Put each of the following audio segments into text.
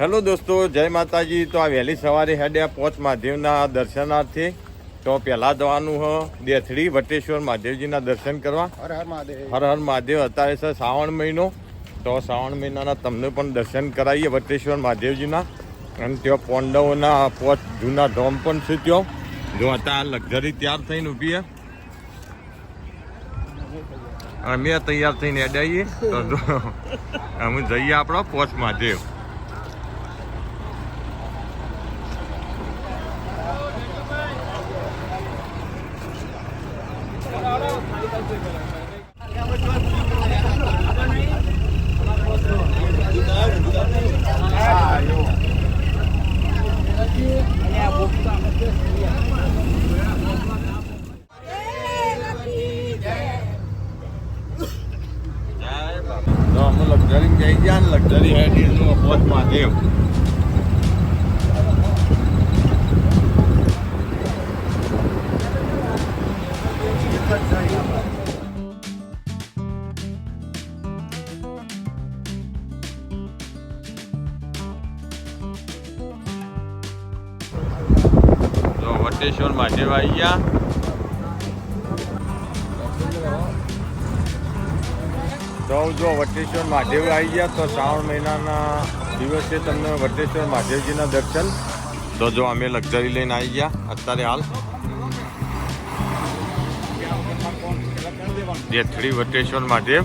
Hello દોસ્તો જય માતાજી. તો આ વહેલી સવારે હેડ્યા પોચ મહાદેવના દર્શનાર્થે. તો પહેલાં જવાનું હ દેથડી વટેશ્વર મહાદેવજીના દર્શન કરવા. હર હર મહાદેવ. હર હર મહાદેવ. અત્યારે છે શ્રાવણ મહિનો. તો શ્રાવણ મહિનાના તમને પણ દર્શન કરાવીએ વટેશ્વર મહાદેવજીના. અને ત્યાં પોંડવોના પોચ જૂના ધોમ પણ છે ત્યાં. જો અત્યારે લક્ઝરી તૈયાર થઈને ઊભી છે અમે તૈયાર થઈને અડાઈએ તો અમે જઈએ આપણા પોચ મહાદેવ તો અમે લક્ઝરી જઈ ગયા ને લક્ઝરી હેડી નો પોચ મહાદેવ વટેશ્વર મહાદેવ આવી ગયા તો જો, વટેશ્વર મહાદેવ આવી ગયા તો શ્રાવણ મહિનાના દિવસે તમને વટેશ્વર મહાદેવજીના દર્શન. તો જો, અમે લક્ઝરી લઈને આવી ગયા. અત્યારે હાલ. જેથડી વટેશ્વર મહાદેવ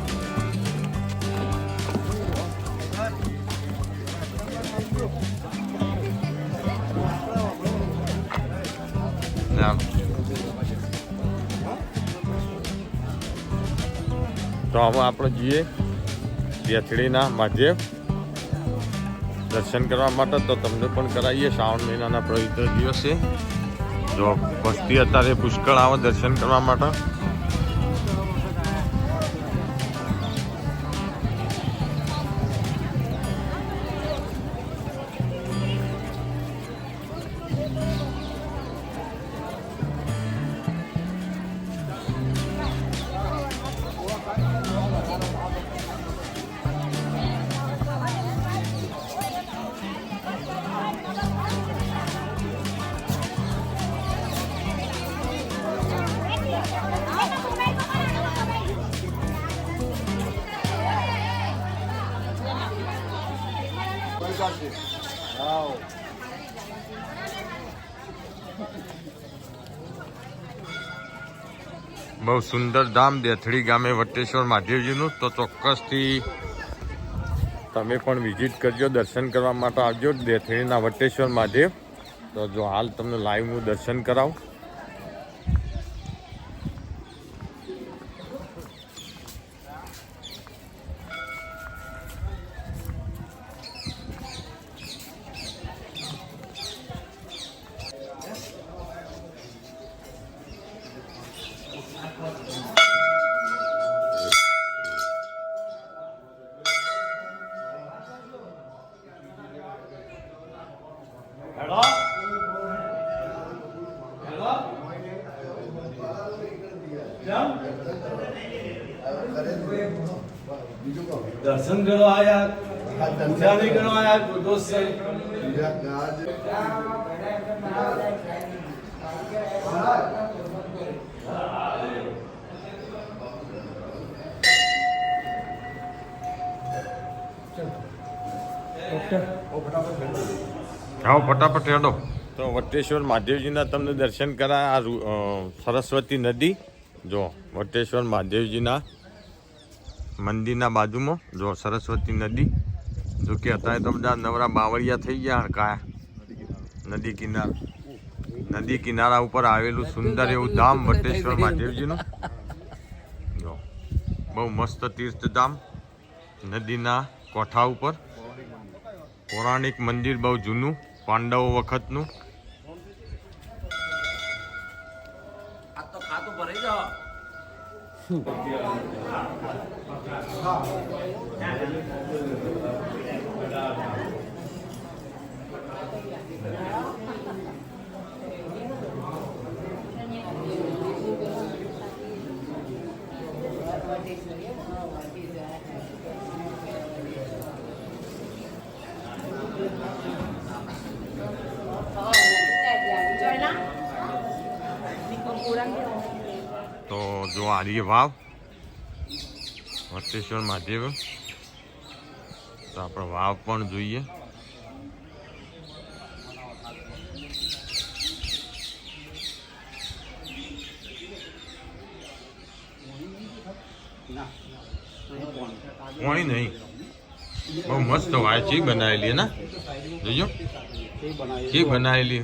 મહાદેવ તો હવે આપણે જઈએ બેથડીના મહાદેવ દર્શન કરવા માટે. તો તમને પણ કરાવીએ શ્રાવણ મહિનાના પવિત્ર દિવસે. જો વસ્તી અત્યારે પુષ્કળ આવે દર્શન કરવા માટે. બહુ સુંદર ધામ દેથડી ગામે વટેશ્વર મહાદેવજીનું. તો ચોક્કસથી તમે પણ વિઝિટ કરજો દર્શન કરવા માટે આવજો દેથડીના વટેશ્વર મહાદેવ. તો જો હાલ તમને લાઈવ હું દર્શન કરાવું. દર્શન કરવા આયા પૂજા નહીં કરવા આયા કોઈ દોસ્ત છે. આવો ફટાફટ હેડો. તો વટેશ્વર મહાદેવજીના તમને દર્શન કરા આ રુ- અ, સરસ્વતી નદી. જો વટેશ્વર મહાદેવજીના મંદિરના બાજુમાં, જો સરસ્વતી નદી, જો કે અત્યારે તો બધા નવરા બાવળિયા થઈ ગયા કાયા નદી કિનારા. નદી કિનારા ઉપર આવેલું સુંદર એવું ધામ વટેશ્વર મહાદેવજીનું. જો, બહુ મસ્ત તીર્થધામ નદીના કોઠા ઉપર. પૌરાણિક મંદિર બહુ જૂનું, પાંડવો વખતનું. Hmm. તો જો આર્ય વાવ. વટેશ્વર મહાદેવ. તો આપણે વાવ પણ જોઈએ. પાણી નહીં. બહુ મસ્ત વાય ચી બનાવેલી ને? જોજો. ચી બનાવેલી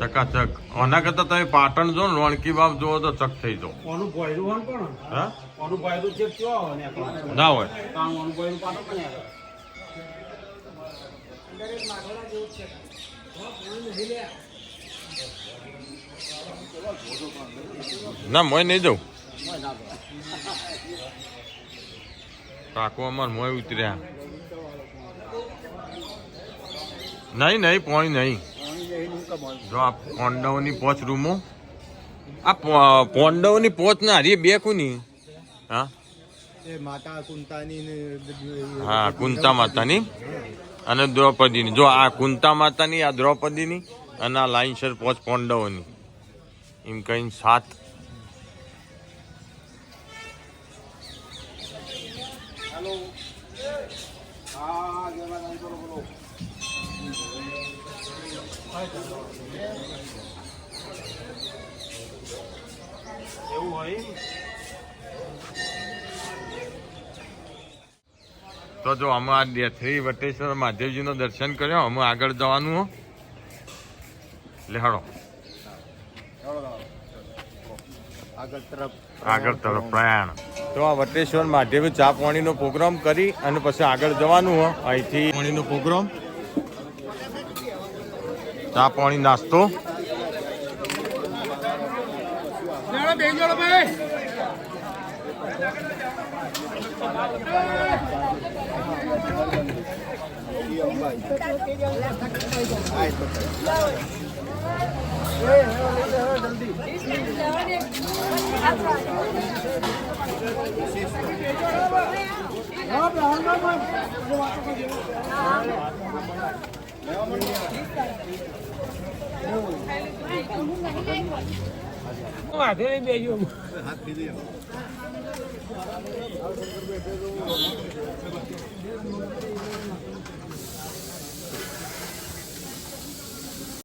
ચકાચક. આના કરતા તમે પાટણ જો ને વણકી બાપ જુઓ તો ચક થઈ જાઓ. કોનું ભોયરું હોય પણ. હા? કોનું ભોયરું છે કયો હોય ને ના હોય. ભોયરું પણ ના મોય નહીં જવું કાકો અમાર મોય ઉતર્યા. નહીં નહીં પોણી નહીં. જો આ પોંડવની પોચ રૂમો. આ પોંડવની પોચ ના હરી બે કુની હા? માતા કુંતાની હા કુંતા માતાની. અને દ્રૌપદીની. જો આ કુંતા માતાની આ દ્રૌપદીની અને આ લાઈનસર પોચ પોંડવોની. એમ કહીને સાત એવું હોય તો જો અમે આ શ્રી વટેશ્વર મહાદેવજીનું દર્શન કર્યો અમે આગળ જવાનું હો. એટલે હળો આગળ તરફ આગળ તરફ પ્રયાણ. તો આ વટેશ્વર મહાદેવ ચા પાણીનો પ્રોગ્રામ કરી અને પછી આગળ જવાનું હો. અહીંથી પાણીનો પ્રોગ્રામ ચા પાણી નાસ્તો. જલ્દી હાથે નહીં બેજો હાથ